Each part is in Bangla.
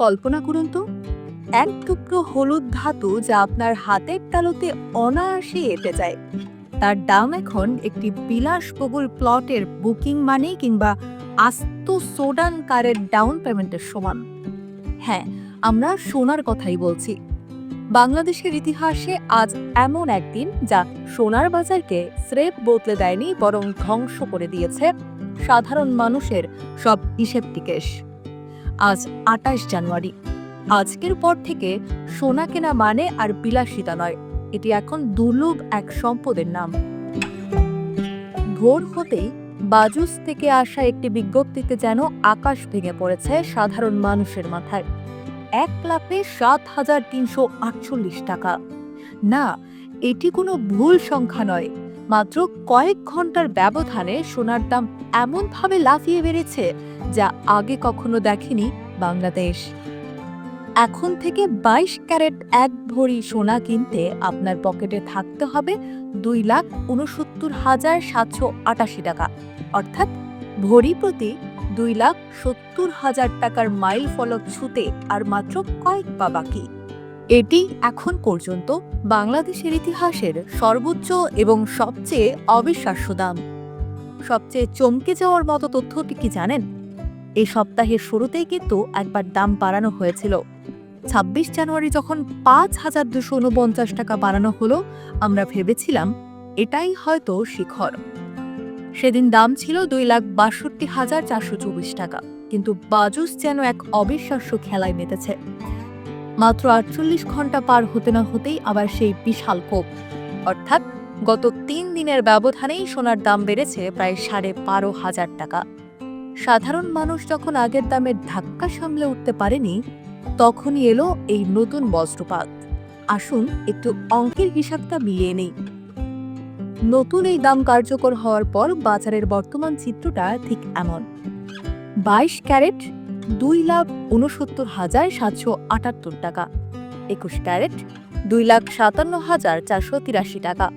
কল্পনা করুন তো। এক টুকরো হলুদ ধাতু যা আপনার হাতের তালুতে অনায়াসে এঁটে যায়। তার দাম এখন একটি বিলাসবহুল প্লটের বুকিং মানি কিংবা আস্ত সোডান কারের ডাউন পেমেন্টের সমান। হ্যাঁ আমরা সোনার কথাই বলছি। বাংলাদেশের ইতিহাসে আজ এমন একদিন যা সোনার বাজারকে স্রেফ বদলে দেয়নি, বরং ধ্বংস করে দিয়েছে সাধারণ মানুষের সব হিসেব টিকেশ আজ আটাশ জানুয়ারি। আজকের পর থেকে সোনা কেনা মানে আর বিলাসিতা নয়। এটি এখন দুর্লভ এক সম্পদের নাম। ভোর হতেই বাজুস থেকে আসা একটি বিজ্ঞপ্তিতে যেন আকাশ ভেঙে পড়েছে সাধারণ মানুষের মাথায়। এক লাখে সাত হাজার তিনশো আটচল্লিশ টাকা। না, এটি কোনো ভুল সংখ্যা নয়। মাত্র কয়েক ঘণ্টার ব্যবধানে সোনার দাম এমনভাবে লাফিয়ে বেড়েছে যা আগে কখনো দেখেনি বাংলাদেশ। এখন থেকে বাইশ ক্যারেট এক ভরি সোনা কিনতে আপনার পকেটে থাকতে হবে দুই লাখ উনসত্তর হাজার সাতশো আটাশি টাকা। অর্থাৎ ভরি প্রতি দুই লাখ সত্তর হাজার টাকার মাইল ফলক ছুতে আর মাত্র কয়েক পা বাকি। এটি এখন পর্যন্ত বাংলাদেশের ইতিহাসের সর্বোচ্চ এবং সবচেয়ে অবিশ্বাস্য দাম। সবচেয়ে চমকে যাওয়ার মতো তথ্যটি কি জানেন? এই সপ্তাহের শুরুতেই কিন্তু একবার দাম বাড়ানো হয়েছিল। ছাব্বিশ জানুয়ারি যখন পাঁচ হাজার দুশো উনপঞ্চাশ টাকা বাড়ানো হলো, আমরা ভেবেছিলাম এটাই হয়তো শিখর। সেদিন দাম ছিল দুই লাখ বাষট্টি হাজার চারশো চব্বিশ টাকা, কিন্তু বাজুস যেন এক অবিশ্বাস্য খেলায় মেতেছে। মাত্র আটচল্লিশ ঘণ্টা পার হতে না হতেই আবার সেই বিশাল কোপ। অর্থাৎ গত তিন দিনের ব্যবধানেই সোনার দাম বেড়েছে প্রায় সাড়ে বারো হাজার টাকা। সাধারণ মানুষ যখন আগের দামের ধাক্কা সামলে উঠতে পারেনি, তখনই এলো এই নতুন বজ্রপাত। আসুন, একটু অঙ্কের হিসাবটা মিলিয়ে নেই। নতুন এই দাম কার্যকর হওয়ার পর বাজারের বর্তমান চিত্রটা ঠিক এমন। বাইশ ক্যারেট, দুই লাখ উনসত্তর হাজার সাতশো আটাত্তর টাকা। একুশ ক্যারেট, দুই লাখ সাতান্ন হাজার চারশো তিরাশি টাকা।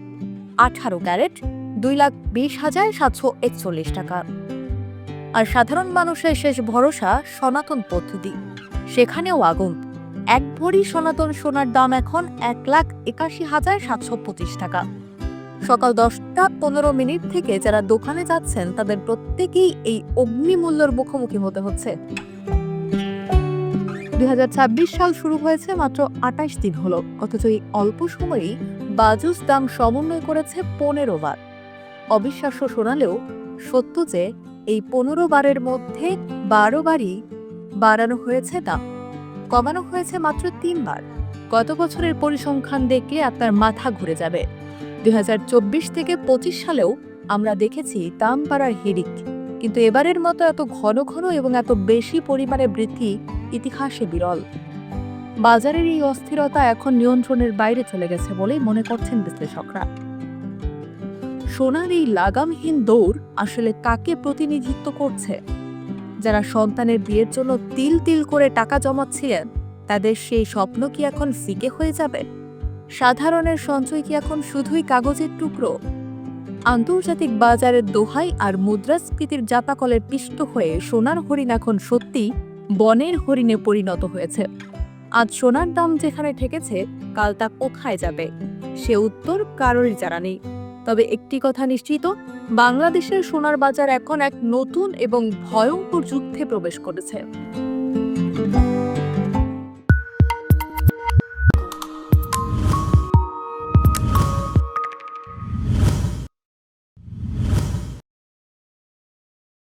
আঠারো ক্যারেট, দুই লাখ বিশ হাজার সাতশো একচল্লিশ টাকা। আর সাধারণ মানুষের শেষ ভরসা সনাতন পদ্ধতি। সেখানেও আগুন। এক ভরি সনাতন সোনার দাম এখন এক লাখ একাশি হাজার সাতশো পঁচিশ টাকা। সকাল দশটা পনেরো মিনিট থেকে যারা দোকানে যাচ্ছেন, তাদের প্রত্যেকেই এই অগ্নিমূল্যর মুখোমুখি হতে হচ্ছে। দুই হাজার ছাব্বিশ সাল শুরু হয়েছে মাত্র আটাইশ দিন হলো, অথচ এই অল্প সময়েই বাজুস দাম সমন্বয় করেছে পনেরো বার। অবিশ্বাস্য শোনালেও সত্য যে এই পনেরো বারের মধ্যে বারো বারই বাড়ানো হয়েছে দাম কমানো হয়েছে মাত্র তিনবার গত বছরের পরিসংখ্যান দেখে আপনার মাথা ঘুরে যাবে। দুই হাজার চব্বিশ থেকে পঁচিশ সালেও আমরা দেখেছি দাম বাড়ার হিড়িক। কিন্তু এবারের মতো এত ঘন ঘন এবং এত বেশি পরিমাণে বৃদ্ধি ইতিহাসে বিরল। বাজারের এই অস্থিরতা এখন নিয়ন্ত্রণের বাইরে চলে গেছে বলেই মনে করছেন বিশ্লেষকরা। সোনার এই লাগামহীন দৌড় আসলে কাকে প্রতিনিধিত্ব করছে? যারা সন্তানের বিয়ের জন্য তিল তিল করে টাকা জমাচ্ছিলেন, তাদের সেই স্বপ্ন কি এখন ফিকে হয়ে যাবে? সাধারণের সঞ্চয় কি এখন শুধুই কাগজের টুকরো? আন্তর্জাতিক বাজারের দোহাই আর মুদ্রাস্ফীতির জাতাকলের পিষ্ট হয়ে সোনার হরিণ এখন সত্যি বনের হরিণে পরিণত হয়েছে। আজ সোনার দাম যেখানে ঠেকেছে, কাল তা কোথায় যাবে? সে উত্তর কারোরই জানা নেই। তবে একটি কথা নিশ্চিত বাংলাদেশের সোনার বাজার এখন এক নতুন এবং ভয়ঙ্কর যুদ্ধে প্রবেশ করেছে।